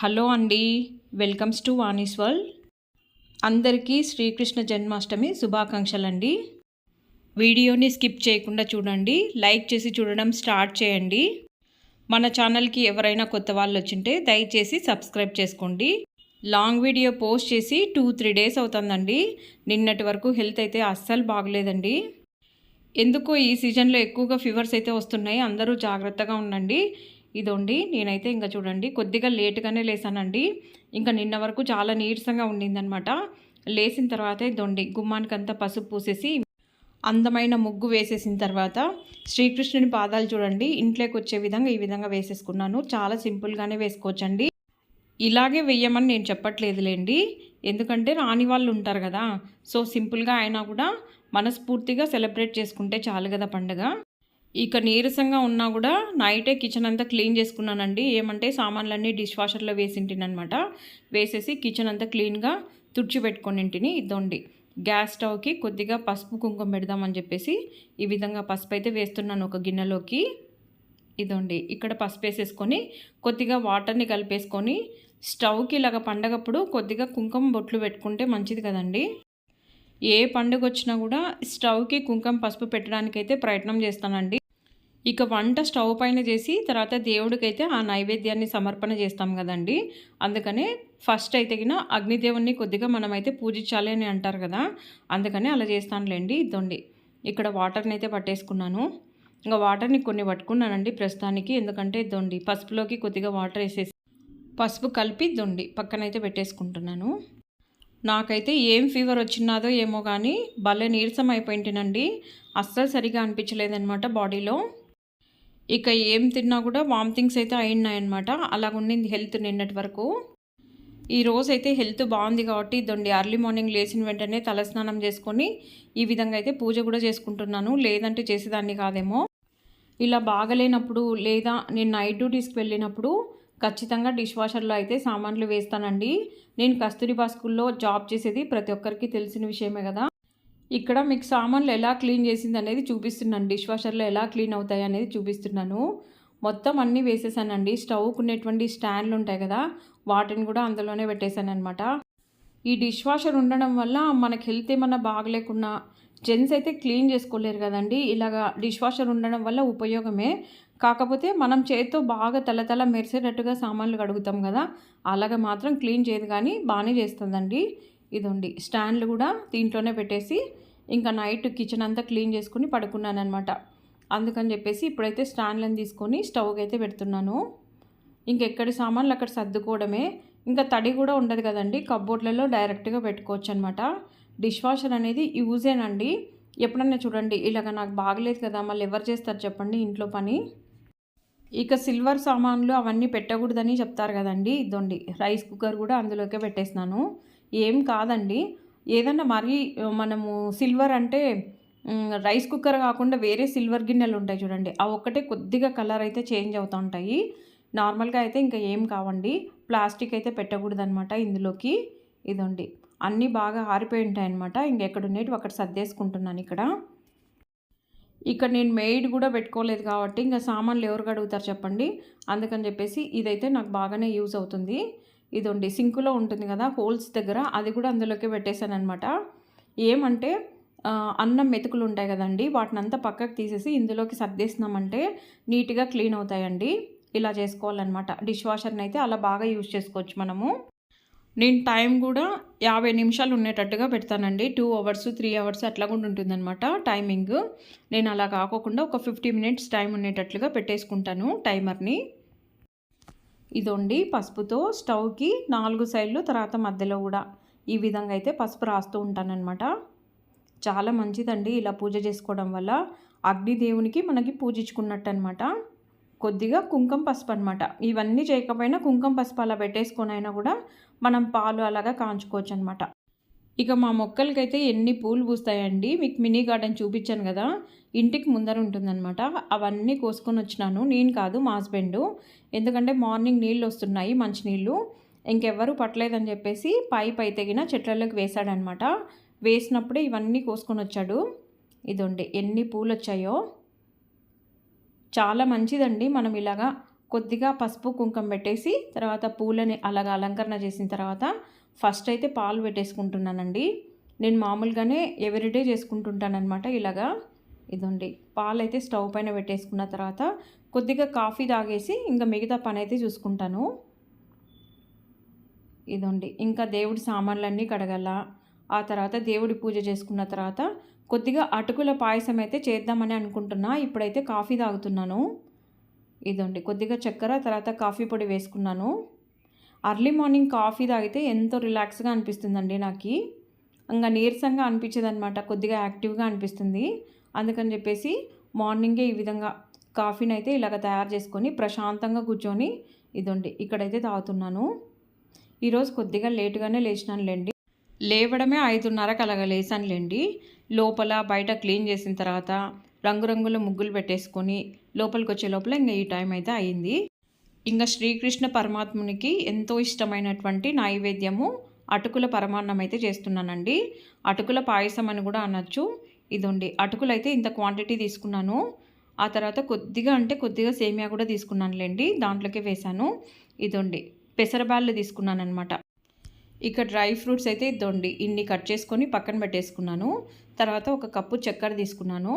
Hello అండి welcomes to Vani's world. అందరికీ శ్రీకృష్ణ జన్మాష్టమి శుభాకాంక్షలండి. వీడియోని స్కిప్ చేయకుండా చూడండి లైక్ చేసి చూడడం స్టార్ట్ చేయండి. మన ఛానల్కి ఎవరైనా కొత్త వాళ్ళు వచ్చింటే దయచేసి సబ్స్క్రైబ్ చేసుకోండి. లాంగ్ వీడియో పోస్ట్ చేసి టూ త్రీ డేస్ అవుతుందండి. నిన్నటి వరకు హెల్త్ అయితే అస్సలు బాగలేదండి. ఎందుకో ఈ సీజన్లో ఎక్కువగా ఫీవర్స్ అయితే వస్తున్నాయి. అందరూ జాగ్రత్తగా ఉండండి. ఇదోండి. నేనైతే ఇంకా చూడండి కొద్దిగా లేటుగానే లేసానండి. ఇంకా నిన్న వరకు చాలా నీరసంగా ఉండిందనమాట లేసిన తర్వాత ఇదోండి గుమ్మానికంతా పసుపు పూసేసి అందమైన ముగ్గు వేసేసిన తర్వాత శ్రీకృష్ణుని పాదాలు చూడండి ఇంట్లోకి వచ్చే విధంగా ఈ విధంగా వేసేసుకున్నాను. చాలా సింపుల్గానే వేసుకోవచ్చండి. ఇలాగే వెయ్యమని నేను చెప్పట్లేదులేండి. ఎందుకంటే రాని వాళ్ళు ఉంటారు కదా. సో సింపుల్గా అయినా కూడా మనస్ఫూర్తిగా సెలబ్రేట్ చేసుకుంటే చాలు కదా పండుగ. ఇక నీరసంగా ఉన్నా కూడా నైటే కిచెన్ అంతా క్లీన్ చేసుకున్నానండి. ఏమంటే సామాన్లన్నీ డిష్ వాషర్లో వేసింటినమాట వేసేసి కిచెన్ అంతా క్లీన్గా తుడిచి పెట్టుకొనింటిని ఇద్దండి గ్యాస్ స్టవ్కి కొద్దిగా పసుపు కుంకుమ పెడదామని చెప్పేసి ఈ విధంగా పసుపు అయితే వేస్తున్నాను ఒక గిన్నెలోకి. ఇదండి. ఇక్కడ పసుపు వేసేసుకొని కొద్దిగా వాటర్ని కలిపేసుకొని స్టవ్కి ఇలాగ పండగప్పుడు కొద్దిగా కుంకుమ బొట్లు పెట్టుకుంటే మంచిది కదండి. ఏ పండుగ వచ్చినా కూడా స్టవ్కి కుంకుమ పసుపు పెట్టడానికైతే ప్రయత్నం చేస్తానండి. ఇక వంట స్టవ్ పైన చేసి తర్వాత దేవుడికైతే ఆ నైవేద్యాన్ని సమర్పణ చేస్తాం కదండి. అందుకనే ఫస్ట్ అయితే గిన అగ్నిదేవుణ్ణి కొద్దిగా మనమైతే పూజించాలి అని అంటారు కదా. అందుకని అలా చేస్తానులేండి ఇదండి ఇక్కడ వాటర్ని అయితే పట్టేసుకున్నాను. ఇంకా వాటర్ని కొన్ని పట్టుకున్నానండి ప్రస్తుతానికి. ఎందుకంటే దొండి పసుపులోకి కొద్దిగా వాటర్ వేసేసి పసుపు కలిపి దొండి పక్కనైతే పెట్టేసుకుంటున్నాను. నాకైతే ఏం ఫీవర్ వచ్చినాదో ఏమో కానీ భలే నీరసం అయిపోయింటినండి. అస్సలు సరిగా అనిపించలేదనమాట బాడీలో. ఇక ఏం తిన్నా కూడా వామిటింగ్స్ అయితే అయినాయన్నమాట. అలాగ ఉండింది హెల్త్ నిన్నటి వరకు. ఈ రోజు అయితే హెల్త్ బాగుంది కాబట్టి దొండి అర్లీ మార్నింగ్ లేచిన వెంటనే తలస్నానం చేసుకొని ఈ విధంగా అయితే పూజ కూడా చేసుకుంటున్నాను. లేదంటే చేసేదాన్ని కాదేమో. ఇలా బాగలేనప్పుడు లేదా నేను నైట్ డ్యూటీస్కి వెళ్ళినప్పుడు ఖచ్చితంగా డిష్ వాషర్లో అయితే సామాన్లు వేస్తానండి. నేను కస్తూరిబా స్కూల్లో జాబ్ చేసేది ప్రతి ఒక్కరికి తెలిసిన విషయమే కదా. ఇక్కడ మీకు సామాన్లు ఎలా క్లీన్ చేసింది అనేది చూపిస్తున్నాను. డిష్ వాషర్లో ఎలా క్లీన్ అవుతాయి అనేది చూపిస్తున్నాను. మొత్తం అన్నీ వేసేసానండి. స్టవ్కు ఉన్నటువంటి స్టాండ్లు ఉంటాయి కదా వాటిని కూడా అందులోనే పెట్టేశానమాట ఈ డిష్ వాషర్ ఉండడం వల్ల మనకి హెల్త్ ఏమన్నా బాగలేకున్నా జెంట్స్ అయితే క్లీన్ చేసుకోలేరు కదండి. ఇలాగా డిష్ వాషర్ ఉండడం వల్ల ఉపయోగమే. కాకపోతే మనం చేతితో బాగా తలతల మెరిసేటట్టుగా సామాన్లు కడుగుతాం కదా అలాగ మాత్రం క్లీన్ చేయదు కానీ బాగానే చేస్తుందండి. ఇదండి. స్టాండ్లు కూడా దీంట్లోనే పెట్టేసి ఇంకా నైట్ కిచెన్ అంతా క్లీన్ చేసుకుని పడుకున్నాను అనమాట అందుకని చెప్పేసి ఇప్పుడైతే స్టాండ్లను తీసుకొని స్టవ్కి అయితే పెడుతున్నాను. ఇంకెక్కడి సామాన్లు అక్కడ సర్దుకోవడమే. ఇంకా తడి కూడా ఉండదు కదండి. కబ్బోర్డ్లలో డైరెక్ట్గా పెట్టుకోవచ్చు అనమాట డిష్ వాషర్ అనేది యూజేనండి. ఎప్పుడన్నా చూడండి ఇలాగ నాకు బాగలేదు కదా మళ్ళీ ఎవరు చేస్తారు చెప్పండి ఇంట్లో పని. ఇక సిల్వర్ సామాన్లు అవన్నీ పెట్టకూడదని చెప్తారు కదండి. ఇదండి రైస్ కుక్కర్ కూడా అందులోకే పెట్టేసినాను ఏం కాదండి. ఏదన్నా మరీ మనము సిల్వర్ అంటే రైస్ కుక్కర్ కాకుండా వేరే సిల్వర్ గిన్నెలు ఉంటాయి చూడండి. ఆ ఒక్కటే కొద్దిగా కలర్ అయితే చేంజ్ అవుతూ ఉంటాయి. నార్మల్గా అయితే ఇంకా ఏం కావండి. ప్లాస్టిక్ అయితే పెట్టకూడదు అనమాట ఇందులోకి. ఇదండి. అన్నీ బాగా ఆరిపోయి ఉంటాయి అనమాట ఇంకెక్కడ ఉండేవి అక్కడ సర్దేసుకుంటున్నాను ఇక్కడ. ఇక్కడ నేను మెయిడ్ కూడా పెట్టుకోలేదు కాబట్టి ఇంకా సామాన్లు ఎవరు అడుగుతారు చెప్పండి. అందుకని చెప్పేసి ఇదైతే నాకు బాగానే యూజ్ అవుతుంది. ఇదండి సింకులో ఉంటుంది కదా హోల్స్ దగ్గర అది కూడా అందులోకి పెట్టేశాను అనమాట ఏమంటే అన్నం మెతుకులు ఉంటాయి కదండి వాటిని అంతా పక్కకు తీసేసి ఇందులోకి సర్దేసినామంటే నీట్గా క్లీన్ అవుతాయండి. ఇలా చేసుకోవాలన్నమాట. డిష్ వాషర్ని అయితే అలా బాగా యూజ్ చేసుకోవచ్చు మనము. నేను టైం కూడా యాభై నిమిషాలు ఉండేటట్టుగా పెడతానండి. టూ అవర్స్ త్రీ అవర్స్ అట్లా కూడా ఉంటుందన్నమాట టైమింగ్. నేను అలా కాకోకుండా ఒక ఫిఫ్టీ మినిట్స్ టైం ఉండేటట్లుగా పెట్టేసుకుంటాను టైమర్ని. ఇదండి పసుపుతో స్టవ్కి నాలుగు సైడ్లు తర్వాత మధ్యలో కూడా ఈ విధంగా అయితే పసుపు రాస్తూ ఉంటానన్నమాట. చాలా మంచిదండి ఇలా పూజ చేసుకోవడం వల్ల. అగ్నిదేవునికి మనకి పూజించుకున్నట్టు అనమాట కొద్దిగా కుంకుమ పసుపు అనమాట ఇవన్నీ చేయకపోయినా కుంకుమ పసుపు అలా పెట్టేసుకొని అయినా కూడా మనం పాలు అలాగా కాంచుకోవచ్చు అనమాట ఇక మా మొక్కలకైతే ఎన్ని పూలు పూస్తాయండి. మీకు మినీ గార్డెన్ చూపించాను కదా. ఇంటికి ముందర ఉంటుందన్నమాట. అవన్నీ కోసుకొని వచ్చినాను. నేను కాదు మా హస్బెండు. ఎందుకంటే మార్నింగ్ నీళ్ళు వస్తున్నాయి మంచినీళ్ళు ఇంకెవ్వరూ పట్టలేదని చెప్పేసి పైప్ పై తెగిన చెట్లలోకి వేశాడనమాట వేసినప్పుడే ఇవన్నీ కోసుకొని వచ్చాడు. ఇదండి ఎన్ని పూలు వచ్చాయో చాలా మంచిదండి. మనం ఇలాగా కొద్దిగా పసుపు కుంకుమ పెట్టేసి తర్వాత పూలని అలాగ అలంకరణ చేసిన తర్వాత ఫస్ట్ అయితే పాలు పెట్టేసుకుంటున్నానండి. నేను మామూలుగానే ఎవ్రీడే చేసుకుంటుంటానమాట ఇలాగా. ఇదండి. పాలు అయితే స్టవ్ పైన పెట్టేసుకున్న తర్వాత కొద్దిగా కాఫీ తాగేసి ఇంకా మిగతా పని అయితే చూసుకుంటాను. ఇదండి. ఇంకా దేవుడి సామాన్లన్నీ కడగల. ఆ తర్వాత దేవుడి పూజ చేసుకున్న తర్వాత కొద్దిగా అటుకుల పాయసం అయితే చేద్దామని అనుకుంటున్నా. ఇప్పుడైతే కాఫీ తాగుతున్నాను. ఇదండి. కొద్దిగా చక్కెర తర్వాత కాఫీ పొడి వేసుకున్నాను. అర్లీ మార్నింగ్ కాఫీ తాగితే ఎంతో రిలాక్స్గా అనిపిస్తుందండి నాకు. ఇంకా నీరసంగా అనిపించదు అనమాట కొద్దిగా యాక్టివ్గా అనిపిస్తుంది. అందుకని చెప్పేసి మార్నింగే ఈ విధంగా కాఫీని అయితే ఇలాగ తయారు చేసుకొని ప్రశాంతంగా కూర్చొని ఇదండి ఇక్కడైతే తాగుతున్నాను. ఈరోజు కొద్దిగా లేటుగానే లేచినానులేండి. లేవడమే ఐదున్నరకు అలాగ లేచానులేండి లోపల బయట క్లీన్ చేసిన తర్వాత రంగురంగుల ముగ్గులు పెట్టేసుకొని లోపలికి వచ్చే లోపల ఇంకా ఈ టైం అయితే అయింది. ఇంకా శ్రీకృష్ణ పరమాత్మునికి ఎంతో ఇష్టమైనటువంటి నైవేద్యము అటుకుల పరమాన్నం అయితే చేస్తున్నానండి. అటుకుల పాయసం అని కూడా అనొచ్చు. ఇదండి అటుకులు అయితే ఇంత క్వాంటిటీ తీసుకున్నాను. ఆ తర్వాత కొద్దిగా అంటే కొద్దిగా సేమియా కూడా తీసుకున్నానులేండి దాంట్లోకి వేశాను. ఇదండి పెసరబాళ్ళు తీసుకున్నాను అనమాట ఇక డ్రై ఫ్రూట్స్ అయితే ఇదండి ఇన్ని కట్ చేసుకొని పక్కన పెట్టేసుకున్నాను. తర్వాత ఒక కప్పు చక్కెర తీసుకున్నాను.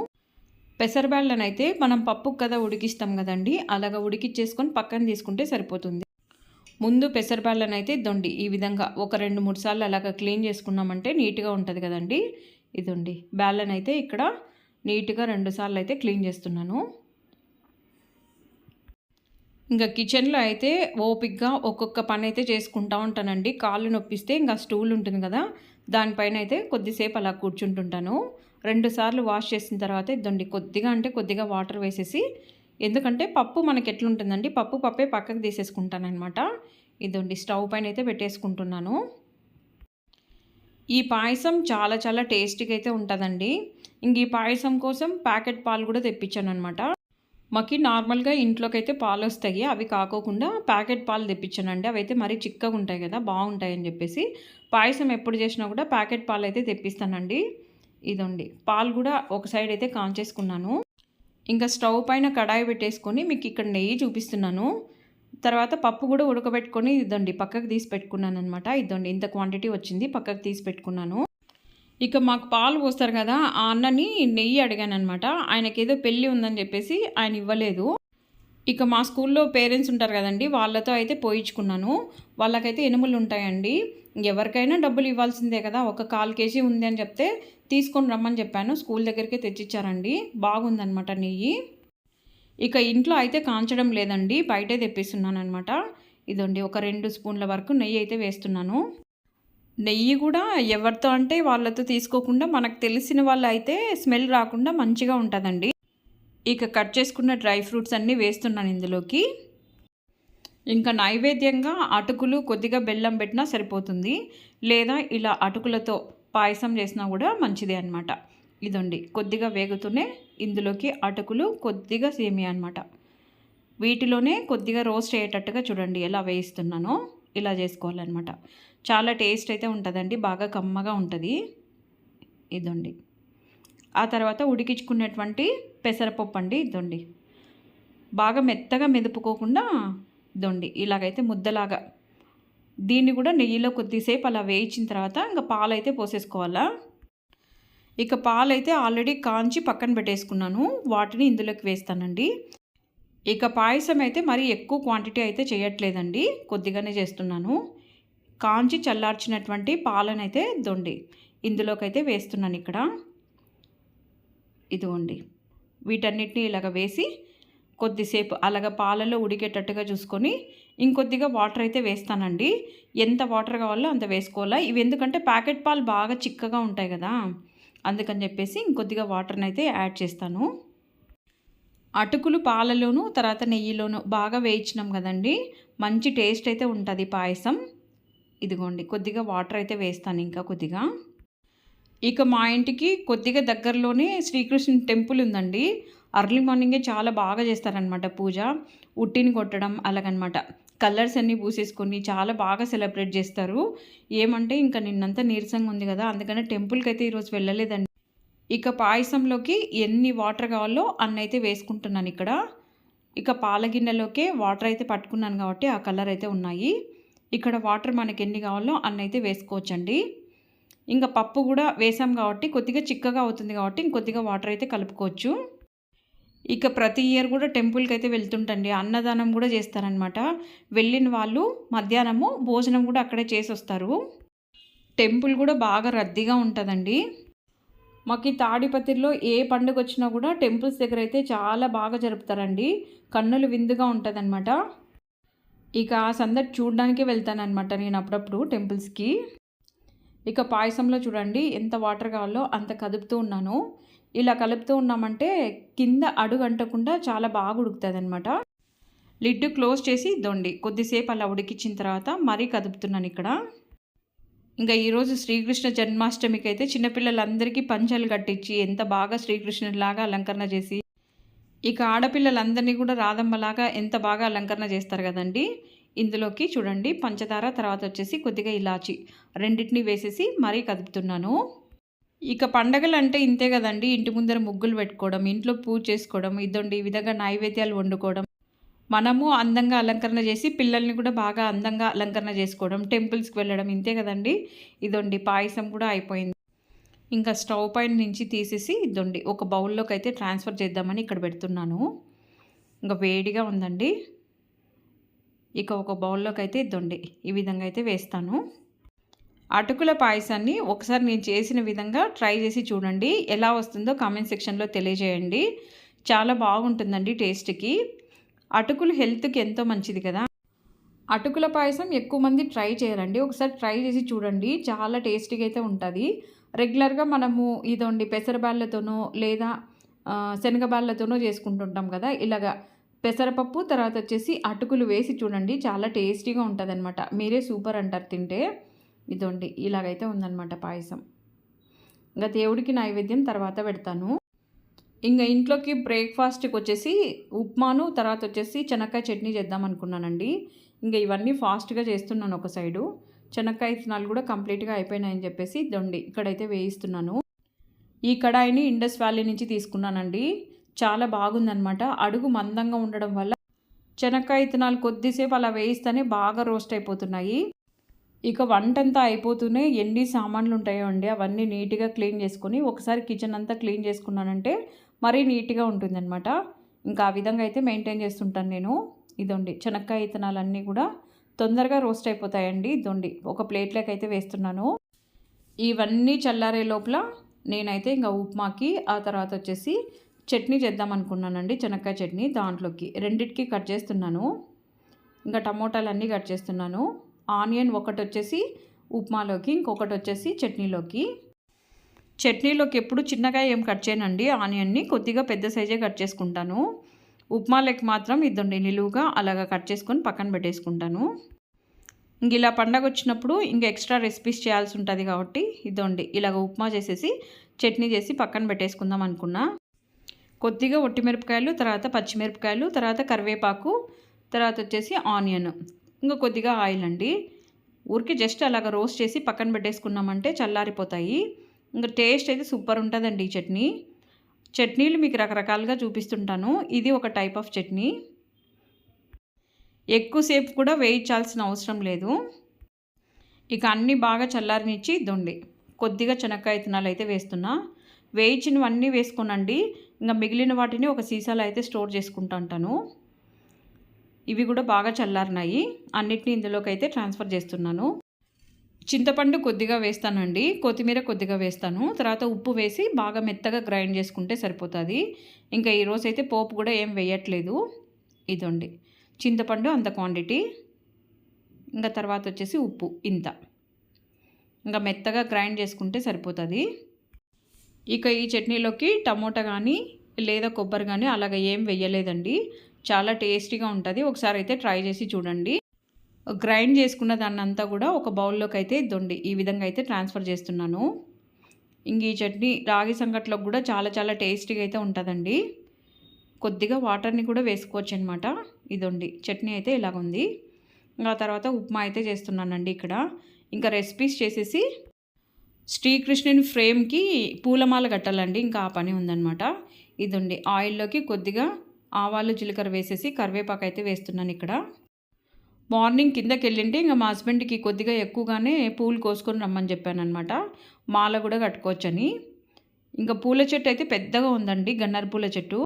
పెసరబాళ్ళను అయితే మనం పప్పు కదా ఉడికిస్తాం కదండి అలాగ ఉడికిచ్చేసుకొని పక్కన తీసుకుంటే సరిపోతుంది. ముందు పెసరబాళ్ళను అయితే ఇద్దండి ఈ విధంగా ఒక రెండు మూడు సార్లు అలాగ క్లీన్ చేసుకున్నామంటే నీట్గా ఉంటుంది కదండి. ఇదండి బ్యాళ్ళను అయితే ఇక్కడ నీట్గా రెండు సార్లు అయితే క్లీన్ చేస్తున్నాను. ఇంకా కిచెన్లో అయితే ఓపిక్గా ఒక్కొక్క పని అయితే చేసుకుంటూ ఉంటానండి. కాళ్ళు నొప్పిస్తే ఇంకా స్టూల్ ఉంటుంది కదా దానిపైన అయితే కొద్దిసేపు అలా కూర్చుంటుంటాను. రెండు సార్లు వాష్ చేసిన తర్వాత ఇద్దండి కొద్దిగా అంటే కొద్దిగా వాటర్ వేసేసి ఎందుకంటే పప్పు మనకి ఎట్లుంటుందండి పప్పు పప్పే పక్కకు తీసేసుకుంటాను అనమాట ఇదండి స్టవ్ పైన అయితే పెట్టేసుకుంటున్నాను. ఈ పాయసం చాలా చాలా టేస్టీగా అయితే ఉంటుందండి. ఇంక ఈ పాయసం కోసం ప్యాకెట్ పాలు కూడా తెప్పించాను అనమాట మాకి నార్మల్గా ఇంట్లోకి అయితే పాలు వస్తాయి అవి కాకోకుండా ప్యాకెట్ పాలు తెప్పించానండి. అవి అయితే మరీ చిక్కగా ఉంటాయి కదా బాగుంటాయని చెప్పేసి. పాయసం ఎప్పుడు చేసినా కూడా ప్యాకెట్ పాలు అయితే తెప్పిస్తానండి. ఇదండి. పాలు కూడా ఒక సైడ్ అయితే కాన్ చేసుకున్నాను. ఇంకా స్టవ్ పైన కడాయి పెట్టేసుకొని మీకు ఇక్కడ నెయ్యి చూపిస్తున్నాను. తర్వాత పప్పు కూడా ఉడకబెట్టుకొని ఇదండి పక్కకు తీసి పెట్టుకున్నాను అనమాట ఇదండి ఇంత క్వాంటిటీ వచ్చింది పక్కకు తీసి పెట్టుకున్నాను. ఇక మాకు పాలు పోస్తారు కదా ఆ అన్నని నెయ్యి అడిగాను అనమాట ఆయనకి ఏదో పెళ్ళి ఉందని చెప్పేసి ఆయన ఇవ్వలేదు. ఇక మా స్కూల్లో పేరెంట్స్ ఉంటారు కదండి వాళ్ళతో అయితే పోయించుకున్నాను. వాళ్ళకైతే ఎనుములు ఉంటాయండి. ఎవరికైనా డబ్బులు ఇవ్వాల్సిందే కదా. ఒక కాల్ కేజీ ఉంది అని చెప్తే తీసుకొని రమ్మని చెప్పాను. స్కూల్ దగ్గరికి తెచ్చిచ్చారండి. బాగుందనమాట నెయ్యి. ఇక ఇంట్లో అయితే కాంచడం లేదండి. బయటే తెప్పిస్తున్నాను అనమాట ఇదండి ఒక రెండు స్పూన్ల వరకు నెయ్యి అయితే వేస్తున్నాను. నెయ్యి కూడా ఎవరితో అంటే వాళ్ళతో తీసుకోకుండా మనకు తెలిసిన వాళ్ళు అయితే స్మెల్ రాకుండా మంచిగా ఉంటుందండి. ఇక కట్ చేసుకున్న డ్రై ఫ్రూట్స్ అన్నీ వేస్తున్నాను ఇందులోకి. ఇంకా నైవేద్యంగా అటుకులు కొద్దిగా బెల్లం పెట్టినా సరిపోతుంది. లేదా ఇలా అటుకులతో పాయసం చేసినా కూడా మంచిదే అనమాట ఇదండి. కొద్దిగా వేగుతూనే ఇందులోకి అటుకులు కొద్దిగా సేమియా అనమాట వీటిలోనే కొద్దిగా రోస్ట్ అయ్యేటట్టుగా చూడండి ఎలా వేయిస్తున్నానో. ఇలా చేసుకోవాలన్నమాట. చాలా టేస్ట్ అయితే ఉంటుందండి. బాగా కమ్మగా ఉంటుంది. ఇదండి. ఆ తర్వాత ఉడికించుకున్నటువంటి పెసరపప్పు అండి. ఇదండి. బాగా మెత్తగా మెదుపుకోకుండా దొండి. ఇలాగైతే ముద్దలాగా. దీన్ని కూడా నెయ్యిలో కొద్దిసేపు అలా వేయించిన తర్వాత ఇంకా పాలైతే పోసేసుకోవాలా? ఇక పాలైతే ఆల్రెడీ కాంచి పక్కన పెట్టేసుకున్నాను. వాటిని ఇందులోకి వేస్తానండి. ఇక పాయసం అయితే మరీ ఎక్కువ క్వాంటిటీ అయితే చేయట్లేదండి. కొద్దిగానే చేస్తున్నాను. కాంచి చల్లార్చినటువంటి పాలనైతే దొండి. ఇందులోకైతే వేస్తున్నాను ఇక్కడ. ఇదిగోండి. వీటన్నిటిని ఇలాగ వేసి కొద్దిసేపు అలాగ పాలలో ఉడికేటట్టుగా చూసుకొని ఇంకొద్దిగా వాటర్ అయితే వేస్తానండి. ఎంత వాటర్ కావాలో అంత వేసుకోవాలా. ఇవి ఎందుకంటే ప్యాకెట్ పాలు బాగా చిక్కగా ఉంటాయి కదా. అందుకని చెప్పేసి ఇంకొద్దిగా వాటర్ని అయితే యాడ్ చేస్తాను. అటుకులు పాలలోను తర్వాత నెయ్యిలోను బాగా వేయించినాం కదండి. మంచి టేస్ట్ అయితే ఉంటుంది పాయసం. ఇదిగోండి కొద్దిగా వాటర్ అయితే వేస్తాను ఇంకా కొద్దిగా. ఇక మా ఇంటికి కొద్దిగా దగ్గరలోనే శ్రీకృష్ణ టెంపుల్ ఉందండి. అర్లీ మార్నింగే చాలా బాగా చేస్తారనమాట పూజ. ఉట్టిని కొట్టడం అలాగనమాట. కలర్స్ అన్నీ పూసేసుకొని చాలా బాగా సెలబ్రేట్ చేస్తారు. ఏమంటే ఇంకా నిన్నంతా నీరసంగా ఉంది కదా అందుకనే టెంపుల్కి అయితే ఈరోజు వెళ్ళలేదండి. ఇక పాయసంలోకి ఎన్ని వాటర్ కావాలో అన్నైతే వేసుకుంటున్నాను ఇక్కడ. ఇక పాల గిన్నెలోకే వాటర్ అయితే పట్టుకున్నాను కాబట్టి ఆ కలర్ అయితే ఉన్నాయి. ఇక్కడ వాటర్ మనకి ఎన్ని కావాలో అన్నైతే అయితే వేసుకోవచ్చండి. ఇంకా పప్పు కూడా వేసాం కాబట్టి కొద్దిగా చిక్కగా అవుతుంది కాబట్టి ఇంకొద్దిగా వాటర్ అయితే కలుపుకోవచ్చు. ఇక ప్రతి ఇయర్ కూడా టెంపుల్కి అయితే వెళ్తుంటండి. అన్నదానం కూడా చేస్తారనమాట వెళ్ళిన వాళ్ళు మధ్యాహ్నము భోజనం కూడా అక్కడే చేసి వస్తారు టెంపుల్ కూడా బాగా రద్దీగా ఉంటుందండి. మాకు ఈ తాడిపత్రిలో ఏ పండుగ వచ్చినా కూడా టెంపుల్స్ దగ్గర అయితే చాలా బాగా జరుపుతారండి. కన్నులు విందుగా ఉంటుందన్నమాట. ఇక ఆ సందడి చూడడానికే వెళ్తానమాట నేను అప్పుడప్పుడు టెంపుల్స్కి. ఇక పాయసంలో చూడండి ఎంత వాటర్ కావాలో అంత కదుపుతూ ఉన్నాను. ఇలా కలుపుతూ ఉన్నామంటే కింద అడుగు అంటకుండా చాలా బాగా ఉడుకుతుంది అనమాట లిడ్ క్లోజ్ చేసి దొండి కొద్దిసేపు అలా ఉడికించిన తర్వాత మరీ కదుపుతున్నాను ఇక్కడ. ఇంకా ఈరోజు శ్రీకృష్ణ జన్మాష్టమికి అయితే చిన్నపిల్లలందరికీ పంచాలు కట్టించి ఎంత బాగా శ్రీకృష్ణుడిలాగా అలంకరణ చేసి ఇక ఆడపిల్లలందరినీ కూడా రాధమ్మలాగా ఎంత బాగా అలంకరణ చేస్తారు కదండి. ఇందులోకి చూడండి. పంచదార తర్వాత వచ్చేసి కొద్దిగా ఇలాచి. రెండింటిని వేసేసి మరీ కదుపుతున్నాను. ఇక పండగలు అంటే ఇంతే కదండి. ఇంటి ముందర ముగ్గులు పెట్టుకోవడం ఇంట్లో పూజ చేసుకోవడం ఇదండి ఈ విధంగా నైవేద్యాలు వండుకోవడం. మనము అందంగా అలంకరణ చేసి పిల్లల్ని కూడా బాగా అందంగా అలంకరణ చేసుకోవడం టెంపుల్స్కి వెళ్ళడం ఇంతే కదండి. ఇదండి పాయసం కూడా అయిపోయింది. ఇంకా స్టవ్ పైన నుంచి తీసేసి ఇదండి ఒక బౌల్లోకి అయితే ట్రాన్స్ఫర్ చేద్దామని ఇక్కడ పెడుతున్నాను. ఇంకా వేడిగా ఉందండి. ఇక ఒక బౌల్లోకి అయితే ఇద్దండి ఈ విధంగా అయితే వేస్తాను. అటుకుల పాయసాన్ని ఒకసారి నేను చేసిన విధంగా ట్రై చేసి చూడండి. ఎలా వస్తుందో కామెంట్ సెక్షన్లో తెలియజేయండి. చాలా బాగుంటుందండి టేస్ట్కి. అటుకులు హెల్త్కి ఎంతో మంచిది కదా. అటుకుల పాయసం ఎక్కువ మంది ట్రై చేయరండి. ఒకసారి ట్రై చేసి చూడండి. చాలా టేస్టీగా అయితే ఉంటుంది. రెగ్యులర్గా మనము ఇదండి పెసరబాళ్ళతోనో లేదా శనగబాళ్ళతోనో చేసుకుంటుంటాం కదా. ఇలాగా పెసరపప్పు తర్వాత వచ్చేసి అటుకులు వేసి చూడండి చాలా టేస్టీగా ఉంటుంది అనమాట మీరే సూపర్ అంటారు తింటే. ఇదండి ఇలాగైతే ఉందన్నమాట పాయసం. ఇంకా దేవుడికి నైవేద్యం తర్వాత పెడతాను. ఇంకా ఇంట్లోకి బ్రేక్ఫాస్ట్కి వచ్చేసి ఉప్మాను తర్వాత వచ్చేసి చెనక్కాయ చట్నీ చేద్దాం అనుకున్నానండి. ఇంకా ఇవన్నీ ఫాస్ట్గా చేస్తున్నాను ఒక సైడు. చెనక్కాయ ఇత్తనాలు కూడా కంప్లీట్గా అయిపోయినాయని చెప్పేసి దొండి ఇక్కడైతే వేయిస్తున్నాను. ఈ కడాయిని ఇండస్ వ్యాలీ నుంచి తీసుకున్నానండి. చాలా బాగుందనమాట అడుగు మందంగా ఉండడం వల్ల చెనక్కాయ ఇత్తనాలు కొద్దిసేపు అలా వేయిస్తేనే బాగా రోస్ట్ అయిపోతున్నాయి. ఇక వంటంతా అయిపోతూనే ఎన్ని సామాన్లు ఉంటాయో అండి అవన్నీ నీట్గా క్లీన్ చేసుకొని ఒకసారి కిచెన్ అంతా క్లీన్ చేసుకున్నానంటే మరీ నీట్గా ఉంటుందన్నమాట. ఇంకా ఆ విధంగా అయితే మెయింటైన్ చేస్తుంటాను నేను. ఇదండి చెనక్కాయ ఇత్తనాలన్నీ కూడా తొందరగా రోస్ట్ అయిపోతాయండి. ఇదండి ఒక ప్లేట్లోకి అయితే వేస్తున్నాను. ఇవన్నీ చల్లారే లోపల నేనైతే ఇంకా ఉప్మాకి ఆ తర్వాత వచ్చేసి చట్నీ చేద్దాం అనుకున్నానండి చెనక్కాయ చట్నీ దాంట్లోకి. రెండిటికి కట్ చేస్తున్నాను. ఇంకా టమోటాలు అన్నీ కట్ చేస్తున్నాను. ఆనియన్ ఒకటి వచ్చేసి ఉప్మాలోకి ఇంకొకటి వచ్చేసి చట్నీలోకి. చట్నీలోకి ఎప్పుడు చిన్నగా ఏం కట్ చేయనండి ఆనియన్ని కొద్దిగా పెద్ద సైజే కట్ చేసుకుంటాను. ఉప్మాలోకి మాత్రం ఇద్దండి నిలువుగా అలాగా కట్ చేసుకొని పక్కన పెట్టేసుకుంటాను. ఇంక ఇలా పండగ వచ్చినప్పుడు ఇంకా ఎక్స్ట్రా రెసిపీస్ చేయాల్సి ఉంటుంది కాబట్టి ఇదండి ఇలాగ ఉప్మా చేసేసి చట్నీ చేసి పక్కన పెట్టేసుకుందాం అనుకున్నా. కొద్దిగా ఒట్టిమిరపకాయలు తర్వాత పచ్చిమిరపకాయలు తర్వాత కరివేపాకు తర్వాత వచ్చేసి ఆనియన్. ఇంకా కొద్దిగా ఆయిల్ అండి. ఊరికి జస్ట్ అలాగ రోస్ట్ చేసి పక్కన పెట్టేసుకున్నామంటే చల్లారిపోతాయి. ఇంకా టేస్ట్ అయితే సూపర్ ఉంటుందండి ఈ చట్నీ. చట్నీలు మీకు రకరకాలుగా చూపిస్తుంటాను. ఇది ఒక టైప్ ఆఫ్ చట్నీ. ఎక్కువసేపు కూడా వేయించాల్సిన అవసరం లేదు. ఇక అన్నీ బాగా చల్లారినిచ్చి దొండి కొద్దిగా చెనక్కాయ ఇత్తనాలు అయితే వేస్తున్నా. వేయించినవన్నీ వేసుకోనండి. ఇంకా మిగిలిన వాటిని ఒక సీసాలో అయితే స్టోర్ చేసుకుంటాను ఉంటాను. ఇవి కూడా బాగా చల్లారినాయి. అన్నిటిని ఇందులోకి అయితే ట్రాన్స్ఫర్ చేస్తున్నాను. చింతపండు కొద్దిగా వేస్తానండి. కొత్తిమీర కొద్దిగా వేస్తాను. తర్వాత ఉప్పు వేసి బాగా మెత్తగా గ్రైండ్ చేసుకుంటే సరిపోతుంది. ఇంకా ఈరోజు అయితే పోపు కూడా ఏం వేయట్లేదు. ఇదండి. చింతపండు అంత క్వాంటిటీ. ఇంకా తర్వాత వచ్చేసి ఉప్పు ఇంత. ఇంకా మెత్తగా గ్రైండ్ చేసుకుంటే సరిపోతుంది. ఇక ఈ చట్నీలోకి టమోటా కానీ లేదా కొబ్బరి కానీ అలాగ ఏం వెయ్యలేదండి. చాలా టేస్టీగా ఉంటుంది. ఒకసారి అయితే ట్రై చేసి చూడండి. గ్రైండ్ చేసుకున్న దాన్ని అంతా కూడా ఒక బౌల్లోకి అయితే దొండి ఈ విధంగా అయితే ట్రాన్స్ఫర్ చేస్తున్నాను. ఇంక ఈ చట్నీ రాగి సంగట్లోకి కూడా చాలా చాలా టేస్టీగా అయితే ఉంటుందండి. కొద్దిగా వాటర్ని కూడా వేసుకోవచ్చు అనమాట ఇదండి. చట్నీ అయితే ఇలాగుంది. ఇంకా తర్వాత ఉప్మా అయితే చేస్తున్నానండి ఇక్కడ. ఇంకా రెసిపీస్ చేసేసి శ్రీకృష్ణుని ఫ్రేమ్కి పూలమాల కట్టాలండి. ఇంకా ఆ పని ఉందన్నమాట. ఇదండి. ఆయిల్లోకి కొద్దిగా ఆవాలు జీలకర్ర వేసేసి కరివేపాకు అయితే వేస్తున్నాను ఇక్కడ. మార్నింగ్ కిందకి వెళ్ళింటే ఇంకా మా హస్బెండ్కి కొద్దిగా ఎక్కువగానే పూలు కోసుకొని రమ్మని చెప్పాను అనమాట మాల కూడా కట్టుకోవచ్చని. ఇంకా పూల చెట్టు అయితే పెద్దగా ఉందండి. గన్నర పూల చెట్టు.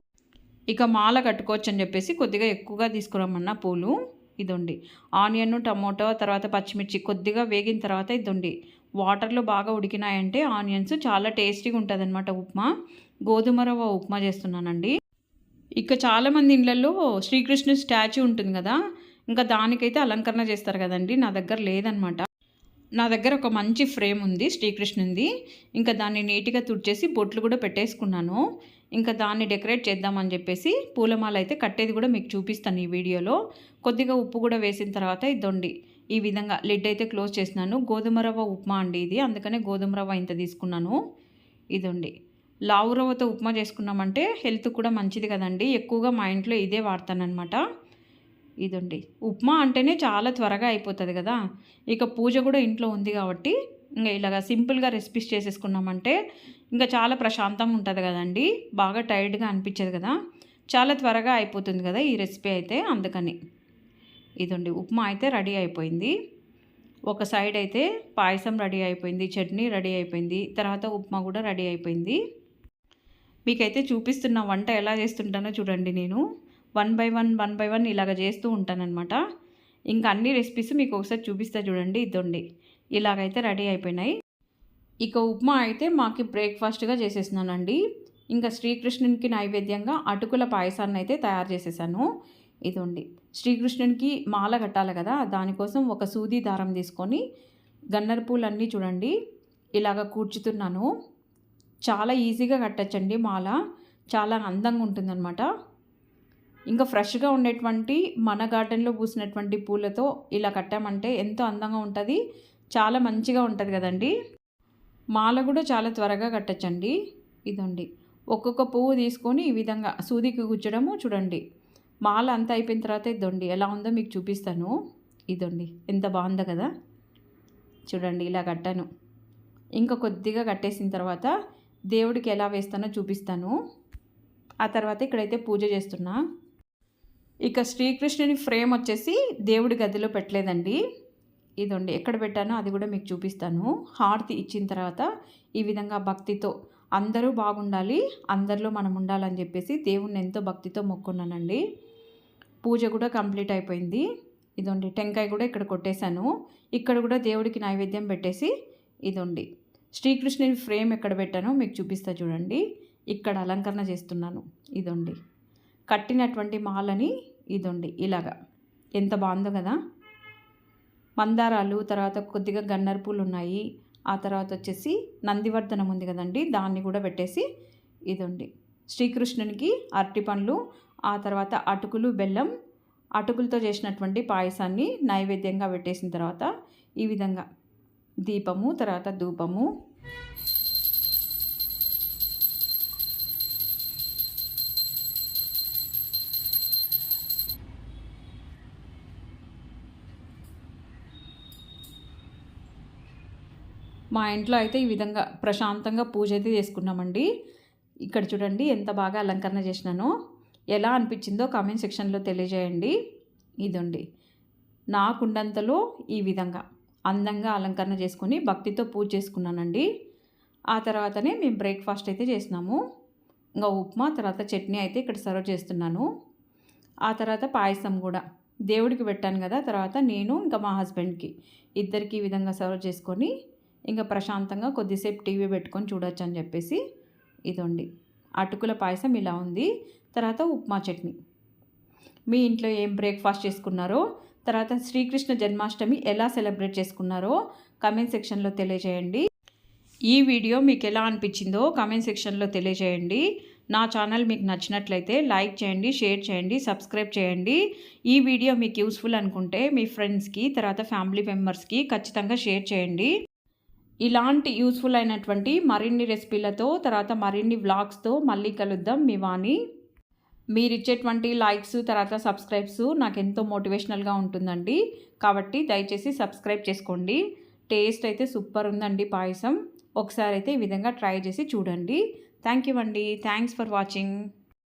ఇక మాల కట్టుకోవచ్చు అని చెప్పేసి కొద్దిగా ఎక్కువగా తీసుకురమ్మన్న పూలు. ఇదండి. ఆనియన్ టమోటో తర్వాత పచ్చిమిర్చి కొద్దిగా వేగిన తర్వాత ఇదండి. వాటర్లో బాగా ఉడికినాయంటే ఆనియన్స్ చాలా టేస్టీగా ఉంటుంది అనమాట ఉప్మా. గోధుమ రవ్వ ఉప్మా చేస్తున్నానండి. ఇక చాలామంది ఇళ్ళల్లో శ్రీకృష్ణు స్టాచ్యూ ఉంటుంది కదా ఇంకా దానికైతే అలంకరణ చేస్తారు కదండి నా దగ్గర లేదనమాట నా దగ్గర ఒక మంచి ఫ్రేమ్ ఉంది శ్రీకృష్ణుంది ఇంకా దాన్ని నీట్గా తుడిచేసి బొట్లు కూడా పెట్టేసుకున్నాను. ఇంకా దాన్ని డెకరేట్ చేద్దామని చెప్పేసి పూలమాల అయితే కట్టేది కూడా మీకు చూపిస్తాను ఈ వీడియోలో. కొద్దిగా ఉప్పు కూడా వేసిన తర్వాత ఇదండి. ఈ విధంగా లిడ్ అయితే క్లోజ్ చేసినాను. గోధుమ రవ్వ ఉప్మా అండి ఇది. అందుకనే గోధుమ రవ్వ ఇంత తీసుకున్నాను. ఇదండి. లావు రవ్వతో ఉప్మా చేసుకున్నామంటే హెల్త్ కూడా మంచిది కదండి. ఎక్కువగా మా ఇంట్లో ఇదే వాడతానమాట ఇదండి. ఉప్మా అంటేనే చాలా త్వరగా అయిపోతుంది కదా. ఇక పూజ కూడా ఇంట్లో ఉంది కాబట్టి ఇంకా ఇలాగా సింపుల్గా రెసిపీస్ చేసేసుకున్నామంటే ఇంకా చాలా ప్రశాంతంగా ఉంటుంది కదండి. బాగా టైర్డ్గా అనిపించదు కదా. చాలా త్వరగా అయిపోతుంది కదా ఈ రెసిపీ అయితే. అందుకని. ఇదండి. ఉప్మా అయితే రెడీ అయిపోయింది. ఒక సైడ్ అయితే పాయసం రెడీ అయిపోయింది చట్నీ రెడీ అయిపోయింది తర్వాత ఉప్మా కూడా రెడీ అయిపోయింది. మీకైతే చూపిస్తున్న వంట ఎలా చేస్తుంటానో చూడండి నేను. One by one one by one ఇలాగ చేస్తూ ఉంటానన్నమాట. ఇంకా అన్ని రెసిపీస్ మీకు ఒకసారి చూపిస్తా చూడండి ఇదండి. ఇలాగైతే రెడీ అయిపోయినాయి. ఇక ఉప్మా అయితే మాకు బ్రేక్ఫాస్ట్గా చేసేసినానండి. ఇంకా శ్రీకృష్ణునికి నైవేద్యంగా అటుకుల పాయసాన్ని అయితే తయారు చేసేసాను. ఇదండి. శ్రీకృష్ణునికి మాల కట్టాలి కదా దానికోసం ఒక సూది దారం తీసుకొని గన్నర్ పూలన్నీ చూడండి. ఇలాగ కూర్చుతున్నాను. చాలా ఈజీగా కట్టచ్చండి మాల. చాలా అందంగా ఉంటుందన్నమాట. ఇంకా ఫ్రెష్గా ఉండేటువంటి మన గార్డెన్లో పూసినటువంటి పూలతో ఇలా కట్టామంటే ఎంతో అందంగా ఉంటుంది. చాలా మంచిగా ఉంటుంది కదండి. మాల కూడా చాలా త్వరగా కట్టచ్చండి. ఇదండి. ఒక్కొక్క పువ్వు తీసుకొని ఈ విధంగా సూదికి గుచ్చడము చూడండి. మాల అంతా అయిపోయిన తర్వాత ఇదండి. ఎలా ఉందో మీకు చూపిస్తాను. ఇదండి. ఎంత బాగుందో కదా. చూడండి ఇలా కట్టాను. ఇంకా కొద్దిగా కట్టేసిన తర్వాత దేవుడికి ఎలా వేస్తానో చూపిస్తాను. ఆ తర్వాత ఇక్కడైతే పూజ చేస్తున్నా. ఇక శ్రీకృష్ణుని ఫ్రేమ్ వచ్చేసి దేవుడి గదిలో పెట్టలేదండి. ఇదండి. ఎక్కడ పెట్టానో అది కూడా మీకు చూపిస్తాను. హారతి ఇచ్చిన తర్వాత ఈ విధంగా భక్తితో అందరూ బాగుండాలి అందరిలో మనం ఉండాలని చెప్పేసి దేవుణ్ణి ఎంతో భక్తితో మొక్కున్నానండి. పూజ కూడా కంప్లీట్ అయిపోయింది. ఇదండి టెంకాయ కూడా ఇక్కడ కొట్టేశాను. ఇక్కడ కూడా దేవుడికి నైవేద్యం పెట్టేసి ఇదండి శ్రీకృష్ణుని ఫ్రేమ్ ఎక్కడ పెట్టానో మీకు చూపిస్తా చూడండి. ఇక్కడ అలంకరణ చేస్తున్నాను. ఇదండి కట్టినటువంటి మాలని ఇదండి ఇలాగా. ఎంత బాగుందో కదా. మందారాలు తర్వాత కొద్దిగా గన్నర పూలు ఉన్నాయి. ఆ తర్వాత వచ్చేసి నందివర్ధనం ఉంది కదండి దాన్ని కూడా పెట్టేసి ఇదండి శ్రీకృష్ణునికి అరటి పండ్లు ఆ తర్వాత అటుకులు బెల్లం అటుకులతో చేసినటువంటి పాయసాన్ని నైవేద్యంగా పెట్టేసిన తర్వాత ఈ విధంగా దీపము తర్వాత ధూపము. మా ఇంట్లో అయితే ఈ విధంగా ప్రశాంతంగా పూజ అయితే చేసుకున్నామండి. ఇక్కడ చూడండి ఎంత బాగా అలంకరణ చేసినానో. ఎలా అనిపించిందో కామెంట్ సెక్షన్లో తెలియజేయండి. ఇదండి. నాకుండంతలో ఈ విధంగా అందంగా అలంకరణ చేసుకొని భక్తితో పూజ చేసుకున్నానండి. ఆ తర్వాతనే మేము బ్రేక్ఫాస్ట్ అయితే చేసినాము. ఇంకా ఉప్మా తర్వాత చట్నీ అయితే ఇక్కడ సర్వ్ చేస్తున్నాను. ఆ తర్వాత పాయసం కూడా దేవుడికి పెట్టాను కదా తర్వాత నేను ఇంకా మా హస్బెండ్కి ఇద్దరికి ఈ విధంగా సర్వ్ చేసుకొని ఇంకా ప్రశాంతంగా కొద్దిసేపు టీవీ పెట్టుకొని చూడొచ్చు అని చెప్పేసి ఇదండి. అటుకుల పాయసం ఇలా ఉంది. తర్వాత ఉప్మా చట్నీ. మీ ఇంట్లో ఏం బ్రేక్ఫాస్ట్ చేసుకున్నారో తర్వాత శ్రీకృష్ణ జన్మాష్టమి ఎలా సెలబ్రేట్ చేసుకున్నారో కమెంట్ సెక్షన్లో తెలియజేయండి. ఈ వీడియో మీకు ఎలా అనిపించిందో కమెంట్ సెక్షన్లో తెలియజేయండి. నా ఛానల్ మీకు నచ్చినట్లయితే లైక్ చేయండి షేర్ చేయండి సబ్స్క్రైబ్ చేయండి. ఈ వీడియో మీకు యూస్ఫుల్ అనుకుంటే మీ ఫ్రెండ్స్కి తర్వాత ఫ్యామిలీ మెంబర్స్కి ఖచ్చితంగా షేర్ చేయండి. ఇలాంటి యూస్ఫుల్ అయినటువంటి మరిన్ని రెసిపీలతో తర్వాత మరిన్ని వ్లాగ్స్తో మళ్ళీ కలుద్దాం మీ వాణి. మీరు ఇచ్చేటువంటి లైక్స్ తర్వాత సబ్స్క్రైబ్స్ నాకు ఎంతో మోటివేషనల్గా ఉంటుందండి. కాబట్టి దయచేసి సబ్స్క్రైబ్ చేసుకోండి. టేస్ట్ అయితే సూపర్ ఉందండి పాయసం. ఒకసారి అయితే ఈ విధంగా ట్రై చేసి చూడండి. థ్యాంక్ యూ అండి. Thanks for watching.